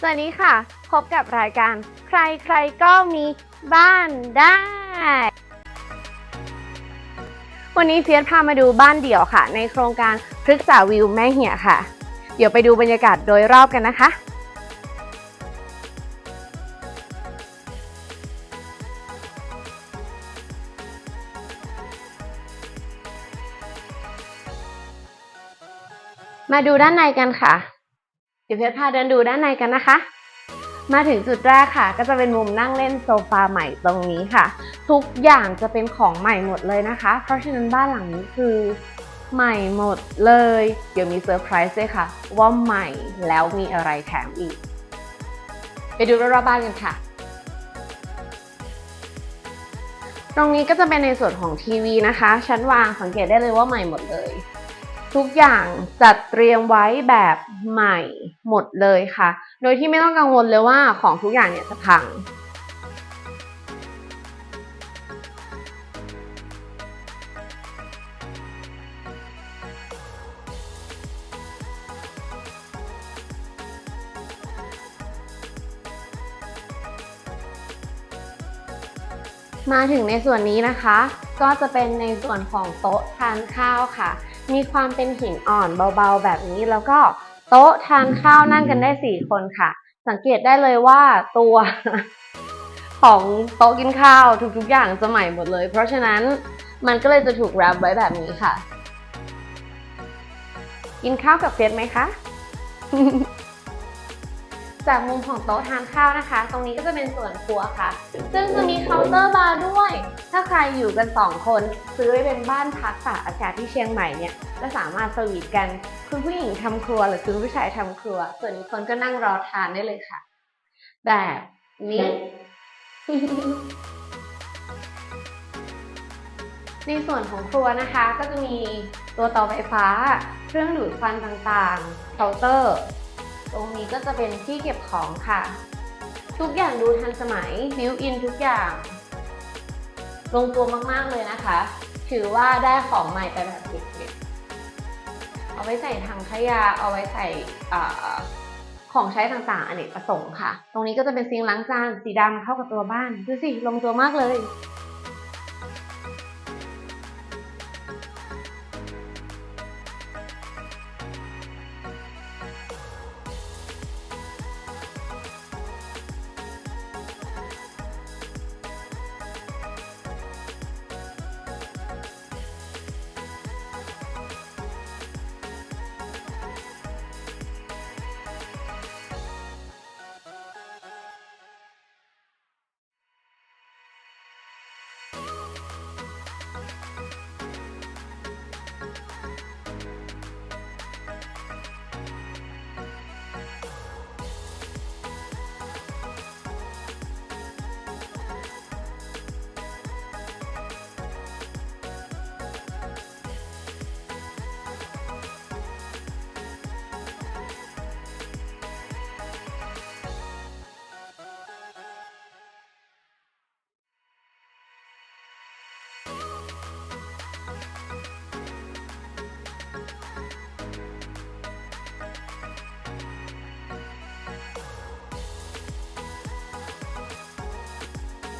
สวัสดีค่ะ พบกับรายการ ใครใครก็มีบ้านได้ วันนี้เฟียสพามาดูบ้านเดี่ยวค่ะ ในโครงการพฤกษาวิวแม่เหี่ยค่ะ เดี๋ยวไปดูบรรยากาศโดยรอบกันนะคะมาดูด้านในกันค่ะ เดี๋ยวเพชรพาเดินดูด้านในกันนะคะ มาถึงจุดแรกค่ะ ก็จะเป็นมุมนั่งเล่นโซฟาใหม่ตรงนี้ค่ะ ทุกอย่างจะเป็นของใหม่หมดเลยนะคะ เพราะฉะนั้นบ้านหลังนี้คือใหม่หมดเลย เดี๋ยวมีเซอร์ไพรส์ด้วยค่ะ ว่าใหม่แล้วมีอะไรแถมอีก ไปดูรอบๆบ้านกันค่ะตรงนี้ก็จะเป็นในส่วนของทีวีนะคะ ชั้นวางสังเกตได้เลยว่าใหม่หมดเลย ทุกอย่างจัดเตรียมไว้แบบใหม่ หมดเลยค่ะ โดยที่ไม่ต้องกังวลเลยว่าของทุกอย่างเนี่ยจะพังมาถึงในส่วนนี้นะคะ ก็จะเป็นในส่วนของโต๊ะทานข้าวค่ะ มีความเป็นหินอ่อนเบาๆแบบนี้แล้วก็ โต๊ะทานข้าวนั่งกันได้สี่คนค่ะ สังเกตได้เลยว่าตัวของโต๊ะกินข้าวทุกๆอย่างจะใหม่หมดเลย เพราะฉะนั้นมันก็เลยจะถูกแรปไว้แบบนี้ค่ะ กินข้าวกับเฟสไหมคะ จากมุมของโต๊ะทานข้าวนะคะ ตรงนี้ก็จะเป็นส่วนครัวค่ะ ซึ่งจะมีเคาน์เตอร์บาร์ด้วย ถ้าใครอยู่กัน 2 คน ซื้อไว้เป็นบ้านพักตากอากาศที่เชียงใหม่เนี่ยก็สามารถสวีทกัน คุณผู้หญิงทำครัวหรือคุณผู้ชายทำครัว ส่วนอีกคนก็นั่งรอทานได้เลยค่ะ แบบนี้ในส่วนของครัวนะคะก็จะมีตัวเตาไฟฟ้า เครื่องดูดควันต่างๆเคาน์เตอร์ ตรงนี้ก็จะเป็นที่เก็บของค่ะ ทุกอย่างดูทันสมัยบิวอินทุกอย่าง ลงตัวมากๆเลยนะคะ ถือว่าได้ของใหม่ไปแบบเด็ดๆเอาไว้ใส่ถังขยะเอาไว้ใส่ของใช้ต่างๆอเนกประสงค์ค่ะ ตรงนี้ก็จะเป็นซิงล้างจานสีดำเข้ากับตัวบ้านดูสิลงตัวมากเลย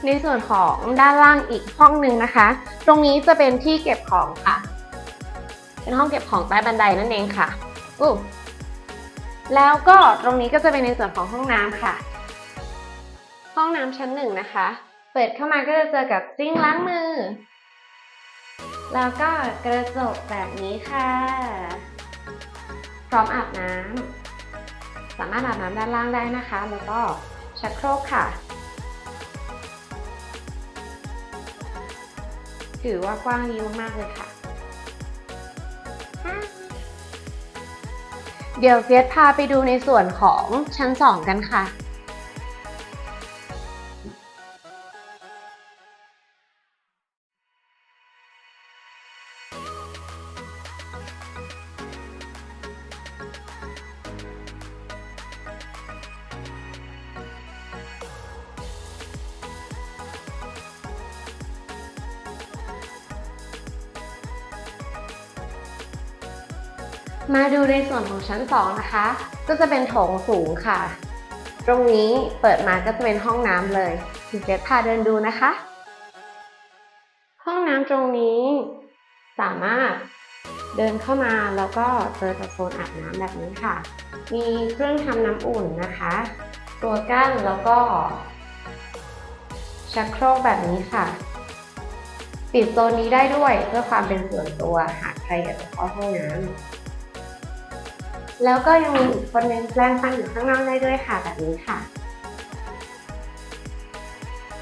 ในส่วนของด้านล่างอีกห้องหนึ่งนะคะ ตรงนี้จะเป็นที่เก็บของค่ะ เป็นห้องเก็บของใต้บันไดนั่นเองค่ะอู้แล้วก็ตรงนี้ก็จะเป็นในส่วนของห้องน้ำค่ะ ห้องน้ำชั้นหนึ่งนะคะ เปิดเข้ามาก็จะเจอกับซิงล้างมือ แล้วก็กระจกแบบนี้ค่ะ พร้อมอาบน้ำสามารถอาบน้ำด้านล่างได้นะคะ แล้วก็ชักโครกค่ะ ถือว่ากว้างดีมากๆเลยค่ะ เดี๋ยวเฟียสพาไปดูในส่วนของชั้น 2 กันค่ะ มาดูในส่วนของชั้น 2 นะคะ ก็จะเป็นโถงสูงค่ะ ตรงนี้เปิดมาก็จะเป็นห้องน้ำเลยพี่เจษพาเดินดูนะคะ ห้องน้ำตรงนี้สามารถเดินเข้ามาแล้วก็เจอกับโซนอาบน้ำแบบนี้ค่ะ มีเครื่องทำน้ำอุ่นนะคะ ตัวกั้นแล้วก็ชักโครกแบบนี้ค่ะ ปิดโซนนี้ได้ด้วยเพื่อความเป็นส่วนตัวหากใครอยากจะเข้าห้องน้ำ แล้วก็ยังมีอีกคนนึงแปลงฟันอยู่ข้างนอกได้ด้วยค่ะแบบนี้ค่ะ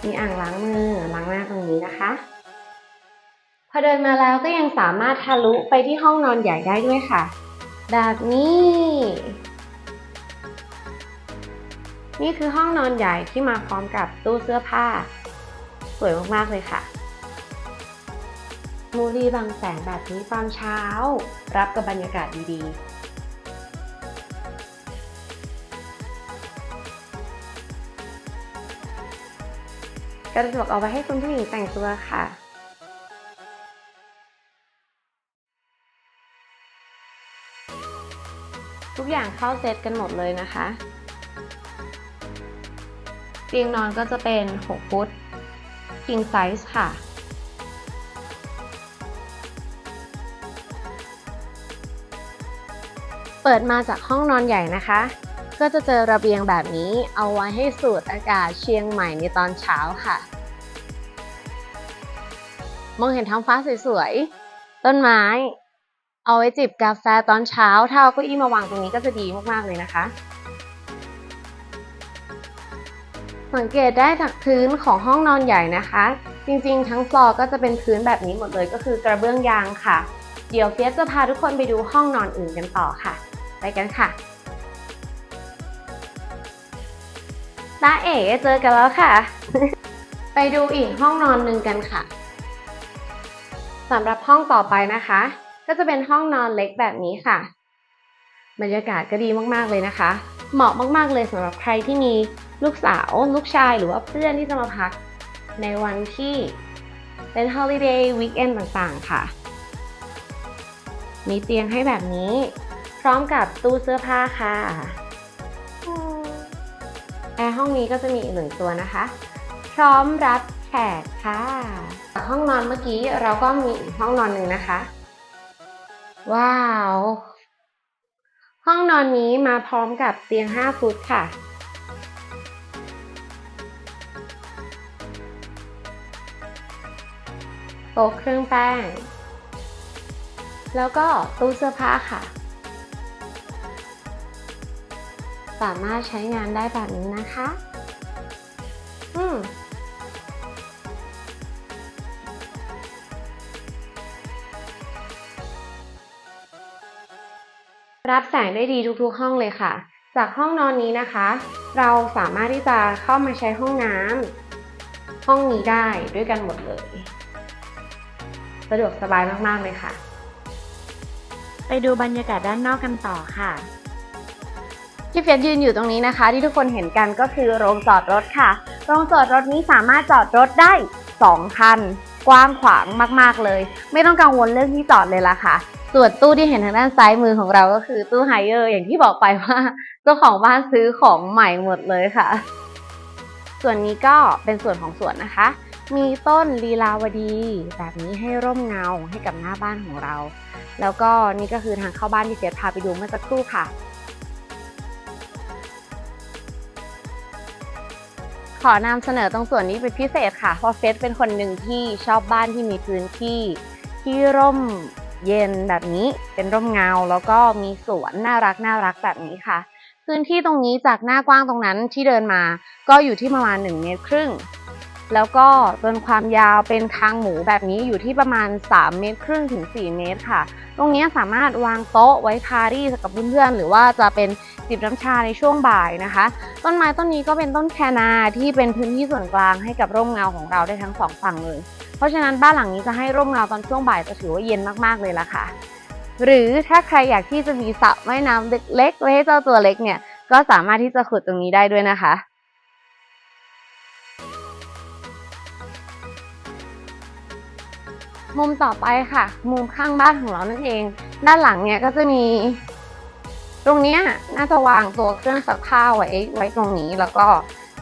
มีอ่างล้างมือล้างหน้าตรงนี้นะคะ พอเดินมาแล้วก็ยังสามารถทะลุไปที่ห้องนอนใหญ่ได้ด้วยค่ะ แบบนี้ นี่คือห้องนอนใหญ่ที่มาพร้อมกับตู้เสื้อผ้า สวยมากๆเลยค่ะมูรีบางแสงแบบนี้ตอนเช้า รับกับบรรยากาศดีๆ กระจกเอาไว้ให้คุณผู้หญิงแต่งตัวค่ะ ทุกอย่างเข้าเซตกันหมดเลยนะคะ เตียงนอนก็จะเป็น 6 ฟุต king size ค่ะเปิดมาจากห้องนอนใหญ่นะคะ ก็จะเจอระเบียงแบบนี้เอาไว้ให้สูดอากาศเชียงใหม่ในตอนเช้าค่ะ มองเห็นท้องฟ้าสวยๆ ต้นไม้ เอาไว้จิบกาแฟตอนเช้าถ้าเอาเก้าอี้มาวางตรงนี้ก็จะดีมากๆเลยนะคะ สังเกตได้จากพื้นของห้องนอนใหญ่นะคะ จริงๆ ทั้งฟลอร์ก็จะเป็นพื้นแบบนี้หมดเลยก็คือกระเบื้องยางค่ะ เดี๋ยวเฟียสจะพาทุกคนไปดูห้องนอนอื่นกันต่อค่ะ ไปกันค่ะ ตาเอ๋เจอกันแล้วค่ะ ไปดูอีกห้องนอนหนึ่งกันค่ะสำหรับห้องต่อไปนะคะ ก็จะเป็นห้องนอนเล็กแบบนี้ค่ะ บรรยากาศก็ดีมากๆเลยนะคะ เหมาะมากๆเลยสำหรับใครที่มีลูกสาว ลูกชายหรือว่าเพื่อนที่จะมาพักในวันที่เป็นฮอลิเดย์วีคเอนต่างๆค่ะ มีเตียงให้แบบนี้ พร้อมกับตู้เสื้อผ้าค่ะ แอร์ห้องนี้ก็จะมีอีกหนึ่งตัวนะคะ พร้อมรับแขกค่ะ ห้องนอนเมื่อกี้เราก็มีอีกห้องนอนหนึ่งนะคะ ว้าว ห้องนอนนี้มาพร้อมกับเตียง 5 ฟุตค่ะโต๊ะเครื่องแป้ง แล้วก็ตู้เสื้อผ้าค่ะ สามารถใช้งานได้แบบนี้นะคะ อืมรับแสงได้ดีทุกๆห้องเลยค่ะ จากห้องนอนนี้นะคะ เราสามารถที่จะเข้ามาใช้ห้องน้ำห้องนี้ได้ด้วยกันหมดเลย สะดวกสบายมากๆเลยค่ะ ไปดูบรรยากาศด้านนอกกันต่อค่ะ ที่เฟียสยืนอยู่ตรงนี้นะคะ ที่ทุกคนเห็นกันก็คือโรงจอดรถค่ะ โรงจอดรถนี้สามารถจอดรถได้ 2 คัน กว้างขวางมาก ๆ เลย ไม่ต้องกังวลเรื่องที่จอดเลยล่ะค่ะ ส่วนตู้ที่เห็นทางด้านซ้ายมือของเราก็คือตู้ไฮเออร์อย่างที่บอกไปว่าเจ้าของบ้านซื้อของใหม่หมดเลยค่ะ ส่วนนี้ก็เป็นส่วนของสวนนะคะ มีต้นลีลาวดี แบบนี้ให้ร่มเงาให้กับหน้าบ้านของเรา แล้วก็นี่ก็คือทางเข้าบ้านที่เฟียสพาไปดูเมื่อสักครู่ค่ะ อนำเสนอตรงส่วนนี้เป็นพิเศษค่ะ เพราะเฟสเป็นคนหนึ่งที่ชอบบ้านที่มีพื้นที่ที่ร่มเย็นแบบนี้เป็นร่มเงา แล้วก็มีสวนน่ารักน่ารักแบบนี้ค่ะ พื้นที่ตรงนี้จากหน้ากว้างตรงนั้นที่เดินมา ก็อยู่ที่ประมาณ1เมตรครึ่ง แล้วก็จนความยาวเป็นคางหมูแบบนี้อยู่ที่ประมาณ 3 เมตรครึ่งถึง 4 เมตรค่ะ ตรงนี้สามารถวางโต๊ะไว้พาร์ตี้กับเพื่อนๆ หรือว่าจะเป็นจิบน้ำชาในช่วงบ่ายนะคะ ต้นไม้ต้นนี้ก็เป็นต้นแคนาที่เป็นพื้นที่ส่วนกลางให้กับร่มเงาของเราได้ทั้งสองฝั่งเลย เพราะฉะนั้นบ้านหลังนี้จะให้ร่มเงาตอนช่วงบ่ายจะถือว่าเย็นมากๆเลยล่ะค่ะ หรือถ้าใครอยากที่จะมีสระว่ายน้ำเล็กๆไว้ให้เจ้าตัวเล็กเนี่ย ก็สามารถที่จะขุดตรงนี้ได้ด้วยนะคะ มุมต่อไปค่ะ มุมข้างบ้านของเรานั่นเอง ด้านหลังเนี่ยก็จะมี ตรงนี้น่าจะวางตัวเครื่องซักผ้าไว้ไว้ตรงนี้แล้วก็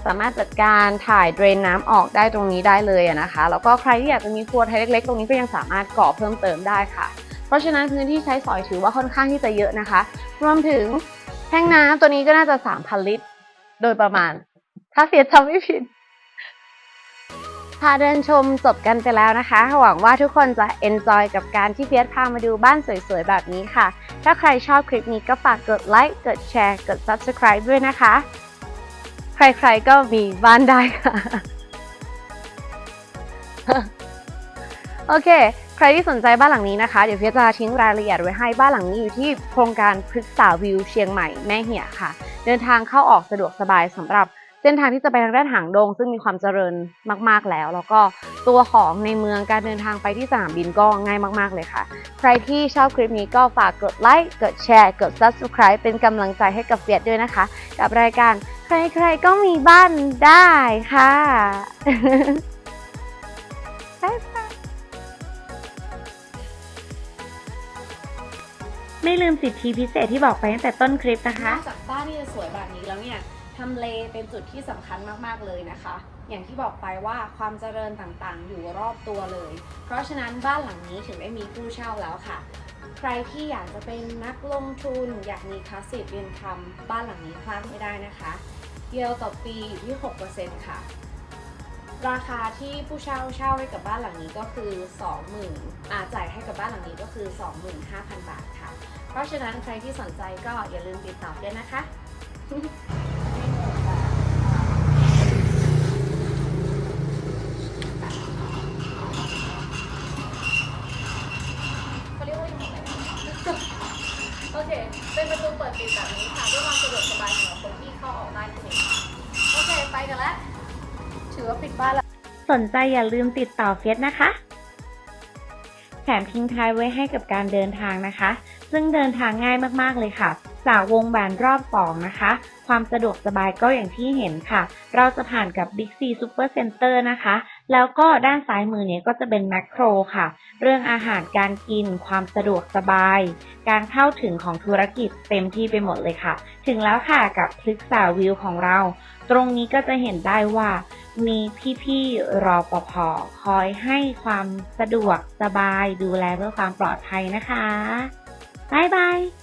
สามารถจัดการถ่ายเดรนน้ำออกได้ตรงนี้ได้เลยนะคะ แล้วก็ใครที่อยากจะมีครัวไทยเล็กๆ ตรงนี้ก็ยังสามารถก่อเพิ่มเติมได้ค่ะ เพราะฉะนั้นพื้นที่ใช้สอยถือว่าค่อนข้างที่จะเยอะนะคะ รวมถึงแท่งน้ำตัวนี้ก็น่าจะ 3,000 ลิตร โดยประมาณ ถ้าเสียจำไม่ผิด พาเดินชมจบกันไปแล้วนะคะ หวังว่าทุกคนจะ enjoy กับการที่เฟียสพามาดูบ้านสวยๆ แบบนี้ค่ะ ถ้าใครชอบคลิปนี้ก็ฝากกดไลค์กดแชร์กด subscribe ด้วยนะคะ ใครๆก็มีบ้านได้ค่ะ โอเค ใครที่สนใจบ้านหลังนี้นะคะ เดี๋ยวเฟียสจะทิ้งรายละเอียดไว้ให้บ้านหลังนี้อยู่ที่โครงการพฤกษาวิวเชียงใหม่แม่เหี่ยค่ะ เดินทางเข้าออกสะดวกสบายสำหรับ เส้นทางที่จะไปทางด้านหางดง ซึ่งมีความเจริญมาก ๆแล้ว แล้วก็ตัวของในเมืองการเดินทางไปที่สนามบินก็ง่ายมาก ๆ เลยค่ะ ใครที่ชอบคลิปนี้ก็ฝากกดไลค์กดแชร์กด subscribe เป็นกำลังใจให้กับเฟียสด้วยนะคะ กับรายการใครๆก็มีบ้านได้ค่ะบ๊ายบายไม่ลืมสิทธิพิเศษที่บอกไปตั้งแต่ต้นคลิปนะคะนอกจากบ้านที่จะสวยแบบนี้แล้วเนี่ย ทำเลเป็นจุดที่สำคัญมากๆเลยนะคะ อย่างที่บอกไปว่าความเจริญต่างๆ อยู่รอบตัวเลย เพราะฉะนั้นบ้านหลังนี้ถึงได้มีผู้เช่าแล้วค่ะ ใครที่อยากจะเป็นนักลงทุน อยากมีคาสสิกเรียนคำบ้านหลังนี้พลาดไม่ได้นะคะเยียวต่อปีอยู่ที่ 6%ค่ะ ราคาที่ผู้เช่าเช่าให้กับบ้านหลังนี้ก็คือ 20,000อาจ่ายให้กับบ้านหลังนี้ก็คือ 25,000 บาทค่ะ เพราะฉะนั้นใครที่สนใจก็อย่าลืมติดต่อด้วยนะคะ เขาเรียกว่ายังไงโอ เคเป็นประตูเปิดปิดแบบนี้ค่ะเพื่อความสะดวกสบายสำหรับคนที่เข้าออกได้นั่นเองโอเคไปกันแล้วถือว่าปิดบ้านแล้วสนใจอย่าลืมติดต่อเฟียสนะคะ แถมทิ้งท้ายไว้ให้กับการเดินทางนะคะ ซึ่งเดินทางง่ายมากๆเลยค่ะจากวงแหวนรอบสองนะคะ ความสะดวกสบายก็อย่างที่เห็นค่ะ เราจะผ่านกับ Big C Super Center นะคะ แล้วก็ด้านซ้ายมือเนี่ยก็จะเป็นแมคโครค่ะ เรื่องอาหารการกิน ความสะดวกสบาย การเข้าถึงของธุรกิจเต็มที่ไปหมดเลยค่ะ ถึงแล้วค่ะกับพฤกษาวิวของเรา ตรงนี้ก็จะเห็นได้ว่า มีพี่ๆรอปภคอยให้ความสะดวกสบายดูแลเพื่อความปลอดภัยนะคะบ๊ายบาย